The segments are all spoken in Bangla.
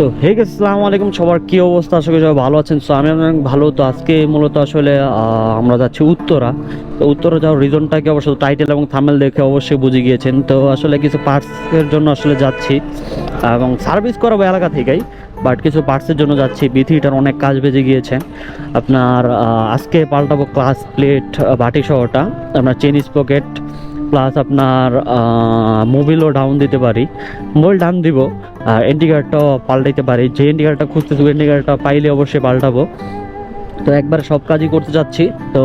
তো হে আসসালামু আলাইকুম। সবার কী অবস্থা? করি সবাই ভালো আছেন। সো আমি অনেক ভালো। তো আজকে মূলত আসলে আমরা যাচ্ছি উত্তরা। তো উত্তরা যাওয়ার রিজনটাকে অবশ্য টাইটেল এবং থামেল দেখে অবশ্যই বুঝে গিয়েছেন। তো আসলে কিছু পার্টসের জন্য আসলে যাচ্ছি। এবং সার্ভিস করাবো এলাকা থেকেই। বাট কিছু পার্টসের জন্য যাচ্ছি। বিথিটার অনেক কাজ বেজে গিয়েছে। আপনার আজকে পাল্টাবো ক্লাস প্লেট বাটি সহটা। আপনার চেনিস পকেট প্লাস আপনার মোবিলও ডাউন দিতে পারি। মোবাইল ডাউন দিব, আর এন্টিকারটাও পাল্টাইতে পারি। যে এন্টিকারটা খুঁজতেছি এন্টিকারটা পাইলে অবশ্যই পাল্টাবো। তো একবার সব কাজই করতে যাচ্ছি। তো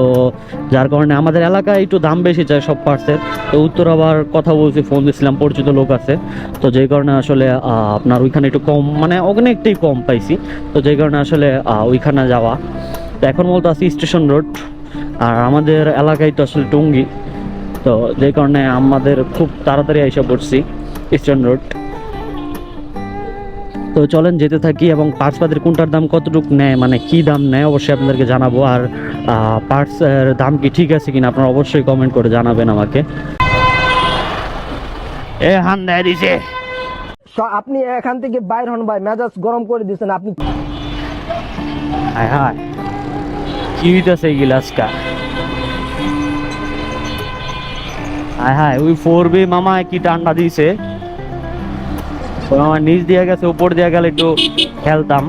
যার কারণে আমাদের এলাকায় একটু দাম বেশি চায় সব পার্টসের তো উত্তর আবার কথা বলছি ফোন দিয়েছিলাম পরিচিত লোক আছে। তো যেই কারণে আসলে আপনার ওইখানে একটু কম মানে অনেকটাই কম পাইছি। তো যেই কারণে আসলে ওইখানে যাওয়া। তো এখন বলতে আছি স্টেশন রোড আর আমাদের এলাকায় তো আসলে টঙ্গি। তো যে কারণে আমাদের খুব তাড়াতাড়ি এসে পড়ছি স্টেশন রোড তো চলেন যেতে থাকি এবং পার্টস পাতির কোনটার দাম কতটুকু নেয় মানে কি দাম নেয় অবশ্যই আপনাদেরকে জানাব। আর পার্টস এর দাম কি ঠিক আছে কিনা আপনারা অবশ্যই কমেন্ট করে জানাবেন আমাকে। এ হান দেয় দিছে আপনি এখান থেকে বাইর হন ভাই মেজাজ গরম করে দিয়েছেন আপনি হায় হায়। কি হইতেছে এই গিলাসকা হায় হায়, ওই ফোর বি মামা কি ঠান্ডা দিয়েছে মামা নিচ দিয়ে গেছে, উপর দিয়ে গেলে একটু খেলতাম।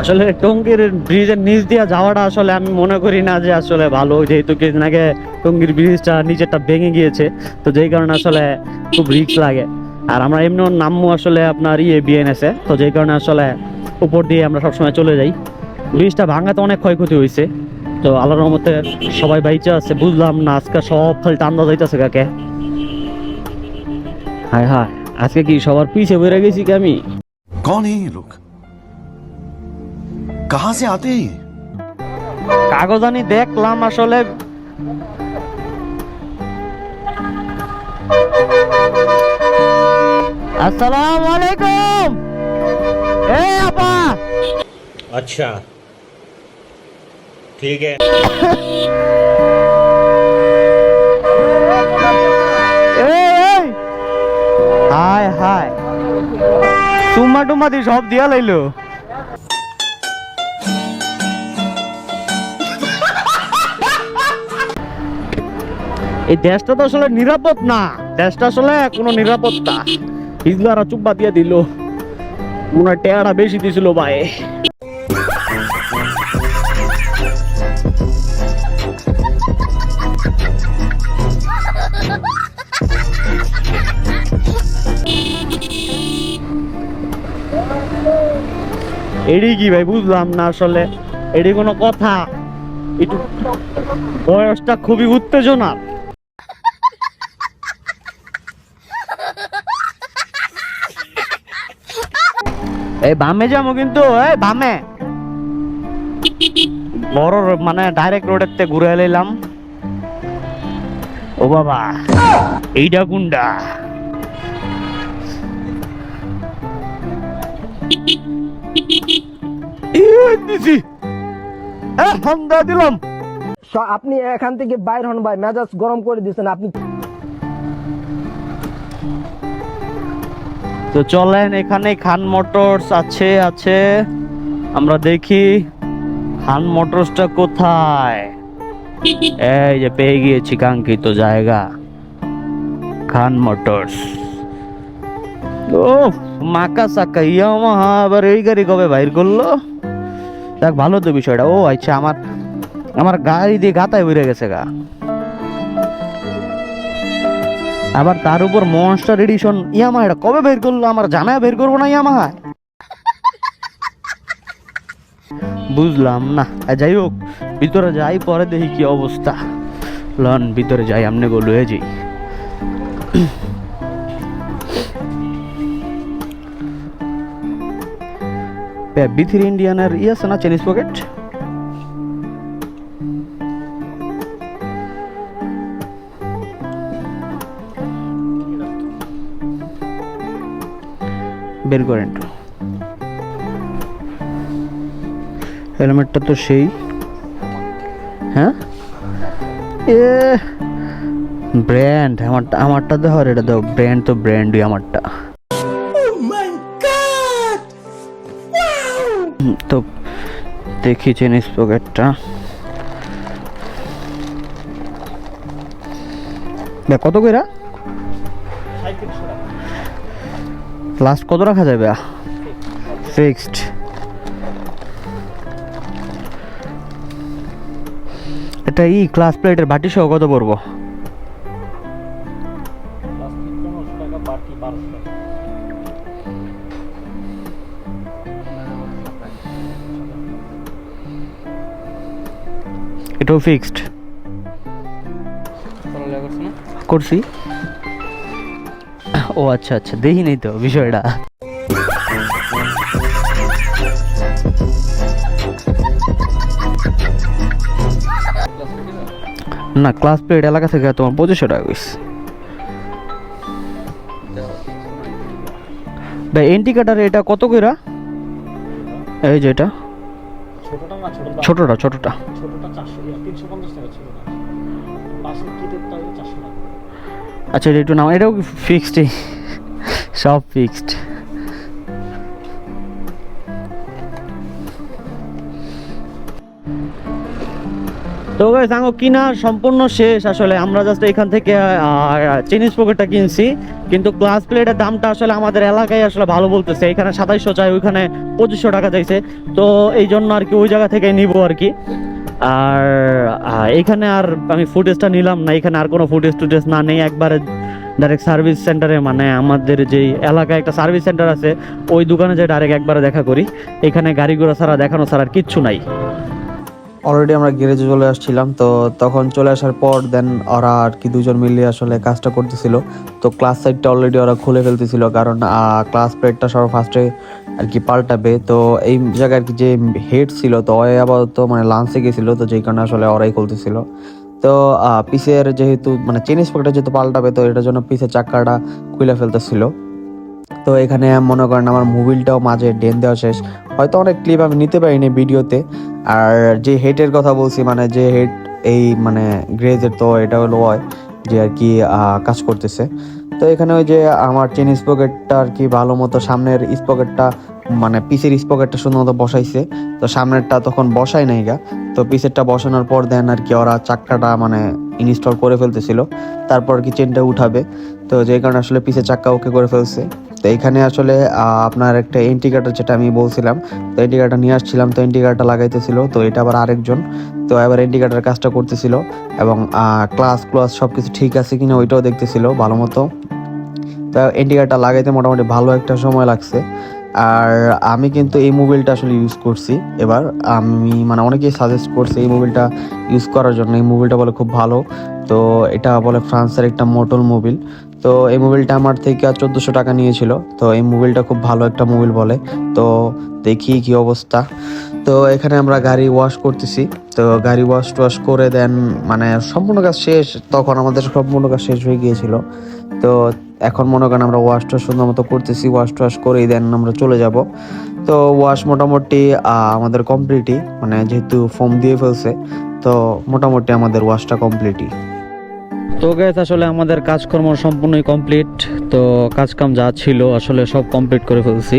আসলে টঙ্গীর ব্রিজের নিচ দিয়ে যাওয়াটা আসলে আমি মনে করি না যে আসলে ভালো, যেহেতু কিছুদিন আগে টঙ্গীর ব্রিজটা নিচেরটা ভেঙে গিয়েছে, তো যেই কারণে আসলে খুব রিস্ক লাগে। আর আমরা এমনি নামও আসলে আপনার ইয়ে বিএনএসে তো যেই কারণে আসলে উপর দিয়ে আমরা সবসময় চলে যাই। ব্রিজটা ভাঙাতে অনেক ক্ষয়ক্ষতি হয়েছে। তো আল্লাহর রহমতে সবাই বাইচে আছে বুঝলাম না আজকে সব খালি টান্দা যাইতেছে কাকে। হায় হায় আজকে কি সবার পিছে বেড়ে গেছি কি আমি? এই লোক? কাহা সে আতে কাগজ আমি দেখলাম আসলে আসসালামু আলাইকুম এ আপা। আচ্ছা। ঠিক আছে। হায় হায়। টুম্মা টুম্মা দি সব দিয়া লাইলো। এই দেশটা তো আসলে নিরাপদ না। দেশটা আসলে কোনো নিরাপত্তা। হিজলারা চুব্বা দিয়ে দিল। হয় টেয়ারা বেশি দিছিল ভাই। এডি কি ভাই, বুঝলাম না আসলে। এডি কোনো কথা? একটু বয়সটা খুবই উত্তেজনা এই বামে যাব কিন্তু এই বামে। বড় মানে ডাইরেক্ট রোডের থেকে ঘুরে এলাম। ও বাবা এইটা দিলাম। আপনি এখান থেকে বাইর হন ভাই মেজাজ গরম করে দিয়েছেন আপনি তো চলেন এখানে খান মোটরস আছে আছে। আমরা দেখি খান মোটরসটা কোথায়? এই যে পেয়ে গিয়েছি কাঙ্ক্ষিত জায়গা। খান মোটরস। ও মাকা সাকা ইয়ামাহা, আবার এই গাড়ি কবে বাইর করল? দেখ, ভালো তো বিষয়টা। ও আচ্ছা আমার আমার গাড়ি দিয়ে গাতায় বেড়ে গেছে গা। আবার তার উপর মনস্টার এডিশন ইয়ামাহা এটা কবে বের করল? আমার জানায় বের করব না ইয়ামাহা বুঝলাম না। যাই হোক, ভিতরে যাই, পরে দেখি কি অবস্থা। লন, ভিতরে যাই, আমনে গো লয়ে যাই। বি থ্রি ইন্ডিয়ানের ই আছে না চাইনিজ পকেট বের করেন। হেলমেটটা তো সেই। হ্যাঁ? এ, ব্র্যান্ড, আমারটা আমারটা তো হর এটা তো ব্র্যান্ড, তো ব্র্যান্ডই আমারটা। তো দেখি চেনিস পকেটটা। কত কইরা? লাস্ট কত রাখা যাবে? ফিক্সড এটা ই ক্লাস প্লেটের বাটি সহ কত পড়ব? এটাও ফিক্সড করছি। ও আচ্ছা আচ্ছা দেখি নাই তো বিষয়টা। না ক্লাস প্লেট এলাকা থেকে তোমার পঁচিশশো টাকা কইস ভাই এন্টি কাটার এটা কত কইরা? এই যে এটা। ছোটটা ছোটটা? ছোটটা ছোটটা। চারশো তিনশো পঞ্চাশ টাকা ছিল আচ্ছা এটা একটু নাম এটাও ফিক্সডই সব ফিক্সড তো গাইস আঙ্গো কিনা সম্পূর্ণ শেষ। আসলে আমরা জাস্ট এখান থেকে চিনিস পকেটটা কিনছি। কিন্তু ক্লাস প্লেটের দামটা আসলে আমাদের এলাকায় আসলে ভালো বলতেছে। এখানে সাতাইশশো চাই, ওইখানে পঁচিশশো টাকা চাইছে। তো এই জন্য আর কি ওই জায়গা থেকে নিব আর কি। আর এখানে আর আমি ফুটেজটা নিলাম না, এখানে আর কোনো ফুটেজ টুটেজ না, নেই। একবারে ডাইরেক্ট সার্ভিস সেন্টারে মানে আমাদের যেই এলাকায় একটা সার্ভিস সেন্টার আছে, ওই দোকানে যে ডাইরেক্ট একবারে দেখা করি। এখানে গাড়ি ঘোড়া ছাড়া দেখানো ছাড়া আর কিচ্ছু নাই। অলরেডি আমরা গ্যারেজে চলে আসছিলাম, তো তখন চলে আসার পর দেন ওরা আর কি দুজন মিলে আসলে কাজটা করতেছিল। তো ক্লাস সাইডটা অলরেডি ওরা খুলে ফেলতেছিল, কারণ ক্লাস প্লেটটা সব ফার্স্টে আর কি পাল্টাবে। তো এই জায়গায় আর কি যে হেড ছিল, তো ওই আপাতত মানে লাঞ্চে গেছিল, তো যেই কারণে আসলে ওরাই খুলতেছিল। তো পিসের যেহেতু মানে চেনিস পকেটটা যেহেতু পাল্টাবে, তো এটার জন্য পিসের চাক্কাটা খুলে ফেলতেছিল। তো এখানে মনে করেন আমার মোবিলটাও মাঝে ডেন দেওয়া শেষ। হয়তো অনেক ক্লিপ আমি নিতে পারিনি ভিডিওতে। আর যে হেডের কথা বলছি মানে যে হেড এই মানে গ্রেজের তো এটা হলো হয় যে আর কি কাজ করতেছে। তো এখানে ওই যে আমার চেন স্পকেটটা আর কি ভালো মতো সামনের স্পকেটটা মানে পিসের স্পকেটটা মতো বসাইছে। তো সামনেরটা তখন বসাই নাই গা। তো পিসেরটা বসানোর পর দেন আর কি ওরা চাক্কাটা মানে ইনস্টল করে ফেলতেছিল। তারপর কি চেনটা উঠাবে। তো যে কারণে আসলে পিসের চাক্কা ওকে করে ফেলছে। তো এখানে আসলে আপনার একটা ইন্ডিকেটার যেটা আমি বলছিলাম। তো ইন্ডিকেটার নিয়ে আসছিলাম, তো ইন্ডিকেটার লাগাইতেছিল। তো এটা আবার আরেকজন। তো এবার ইন্ডিকেটার কাজটা করতেছিল। এবং ক্লাস ক্লাস সব কিছু ঠিক আছে কিনা ওইটাও দেখতেছিল ভালো মতো। তো ইন্ডিকেটার লাগাইতে মোটামুটি ভালো একটা সময় লাগছে। আর আমি কিন্তু এই মোবিলটা আসলে ইউজ করছি। এবার আমি মানে অনেকেই সাজেস্ট করছে এই মোবিলটা ইউজ করার জন্য। এই মোবিলটা বলে খুব ভালো। তো এটা বলে ফ্রান্সের একটা মোটর মোবিল তো এই মোবিলটা আমার থেকে চোদ্দোশো টাকা নিয়েছিল। তো এই মোবিলটা খুব ভালো একটা মোবিল বলে। তো দেখি কি অবস্থা। তো এখানে আমরা গাড়ি ওয়াশ করতেছি। তো গাড়ি ওয়াশ টোয়াশ করে দেন মানে সম্পূর্ণ কাজ শেষ। তখন আমাদের সম্পূর্ণ কাজ শেষ হয়ে গিয়েছিল। তো এখন মনে করেন আমরা ওয়াশ টোয়াশ সুন্দর মতো করতেছি ওয়াশ টোয়াশ করেই দেন আমরা চলে যাব। তো ওয়াশ মোটামুটি আমাদের কমপ্লিটই মানে যেহেতু ফোম দিয়ে ফেলছে, তো মোটামুটি আমাদের ওয়াশটা কমপ্লিটই তো গ্যাস আসলে আমাদের কাজকর্ম সম্পূর্ণই কমপ্লিট তো কাজকাম যা ছিল আসলে সব কমপ্লিট করে ফেলছি।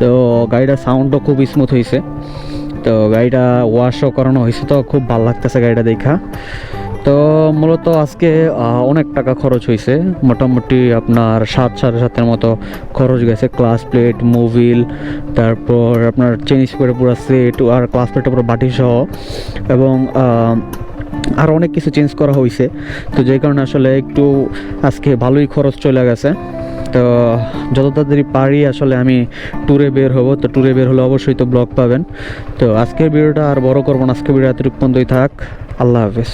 তো গাড়িটার সাউন্ডও খুব স্মুথ হয়েছে তো গাড়িটা ওয়াশও করানো হয়েছে তো খুব ভালো লাগতেছে গাড়িটা দেখা। তো মূলত আজকে অনেক টাকা খরচ হয়েছে মোটামুটি আপনার সাত, সাড়ে সাতের মতো খরচ গেছে। ক্লাস প্লেট, মোবিল, তারপর আপনার চেঞ্জ করে পুরো সেট, আর ক্লাস প্লেটটা পুরো বাটি সহ। এবং আর অনেক কিছু চেঞ্জ করা হয়েছে তো যে কারণে আসলে একটু আজকে ভালোই খরচ চলে গেছে। তো যত তাড়াতাড়ি পারি আসলে আমি ট্যুরে বের হব। তো ট্যুরে বের হলে অবশ্যই তো ব্লগ পাবেন। তো আজকের ভিডিওটা আর বড় করব না। আজকের ভিডিও এতটুকু পর্যন্তই থাক। আল্লাহ হাফেজ।